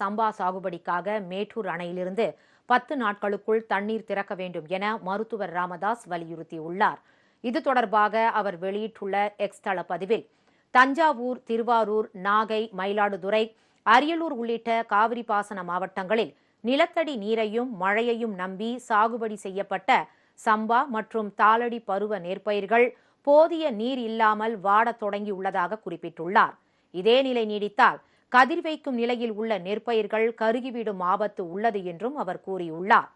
சம்பா சாகுபடிக்காக மேட்டூர் அணையிலிருந்து பத்து நாட்களுக்குள் தண்ணீர் திறக்க வேண்டும் என மருத்துவர் ராமதாஸ் வலியுறுத்தியுள்ளார். இது தொடர்பாக அவர் வெளியிட்டுள்ள எக்ஸ் தள பதிவில் தஞ்சாவூர் திருவாரூர் நாகை மயிலாடுதுறை அரியலூர் உள்ளிட்ட காவிரி பாசன மாவட்டங்களில் நிலத்தடி நீரையும் மழையையும் நம்பி சாகுபடி செய்யப்பட்ட சம்பா மற்றும் தாளடி பருவ நெற்பயிர்கள் போதிய நீர் இல்லாமல் வாடத் தொடங்கியுள்ளதாக குறிப்பிட்டுள்ளார். இதே நிலை நீடித்தால் கதிர் வைக்கும் நிலையில் உள்ள நெற்பயிர்கள் கருகிவிடும் ஆபத்து உள்ளது என்றும் அவர் கூறியுள்ளார்.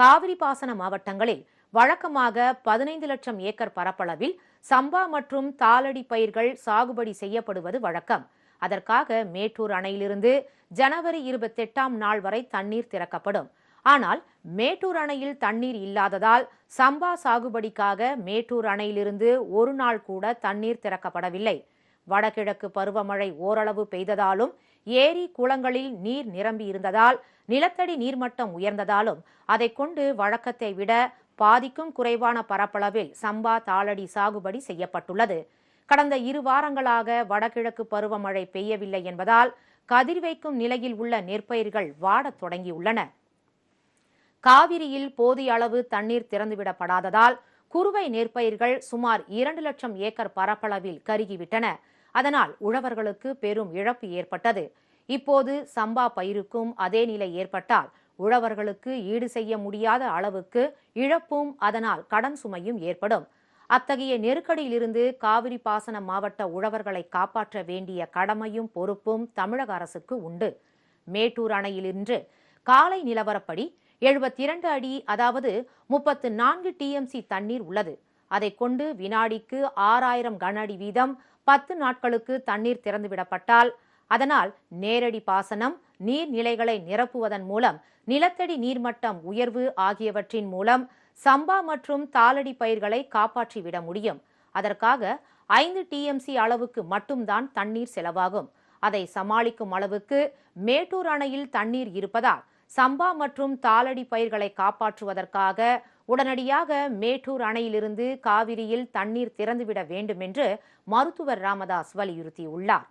காவிரி பாசன மாவட்டங்களில் வழக்கமாக பதினைந்து லட்சம் ஏக்கர் பரப்பளவில் சம்பா மற்றும் தாளடி பயிர்கள் சாகுபடி செய்யப்படுவது வழக்கம். அதற்காக மேட்டூர் அணையிலிருந்து ஜனவரி இருபத்தெட்டாம் நாள் வரை தண்ணீர் திறக்கப்படும். ஆனால் மேட்டூர் அணையில் தண்ணீர் இல்லாததால் சம்பா சாகுபடிக்காக மேட்டூர் அணையிலிருந்து ஒரு நாள் கூட தண்ணீர் திறக்கப்படவில்லை. வடகிழக்கு பருவமழை ஓரளவு பெய்ததாலும் ஏரி குளங்களில் நீர் நிரம்பி இருந்ததால் நிலத்தடி நீர்மட்டம் உயர்ந்ததாலும் அதைக் கொண்டு வழக்கத்தை விட பாதிக்கும் குறைவான பரப்பளவில் சம்பா தாளடி சாகுபடி செய்யப்பட்டுள்ளது. கடந்த இரு வாரங்களாக வடகிழக்கு பருவமழை பெய்யவில்லை என்பதால் கதிர் வைக்கும் நிலையில் உள்ள நெற்பயிர்கள் வாடத் தொடங்கியுள்ளன. காவிரியில் போதிய அளவு தண்ணீர் திறந்துவிடப்படாததால் குறுவை நெற்பயிர்கள் சுமார் இரண்டு லட்சம் ஏக்கர் பரப்பளவில் கருகிவிட்டன. அதனால் உழவர்களுக்கு பெரும் இழப்பு ஏற்பட்டது. இப்போது சம்பா பயிருக்கும் அதே நிலை ஏற்பட்டால் உழவர்களுக்கு ஈடு செய்ய முடியாத அளவுக்கு இழப்பும் அதனால் கடன் சுமையும் ஏற்படும். அத்தகைய நெருக்கடியிலிருந்து காவிரி பாசன மாவட்ட உழவர்களை காப்பாற்ற வேண்டிய கடமையும் பொறுப்பும் தமிழக அரசுக்கு உண்டு. மேட்டூர் அணையிலிருந்து காலை நிலவரப்படி எழுபத்தி இரண்டு அடி அதாவது முப்பத்து நான்கு டிஎம்சி தண்ணீர் உள்ளது. அதைக் கொண்டு வினாடிக்கு ஆறாயிரம் கன அடி வீதம் பத்து நாட்களுக்கு தண்ணீர் திறந்துவிடப்பட்டால் அதனால் நேரடி பாசனம் நீர்நிலைகளை நிரப்புவதன் மூலம் நிலத்தடி நீர்மட்டம் உயர்வு ஆகியவற்றின் மூலம் சம்பா மற்றும் தாளடி பயிர்களை காப்பாற்றிவிட முடியும். அதற்காக ஐந்து டிஎம்சி அளவுக்கு மட்டும்தான் தண்ணீர் செலவாகும். அதை சமாளிக்கும் அளவுக்கு மேட்டூர் அணையில் தண்ணீர் இருப்பதால் சம்பா மற்றும் தாளடி பயிர்களை காப்பாற்றுவதற்காக உடனடியாக மேட்டூர் அணையிலிருந்து காவிரியில் தண்ணீர் திறந்துவிட வேண்டும் என்று மருத்துவர் ராமதாஸ் வலியுறுத்தியுள்ளார்.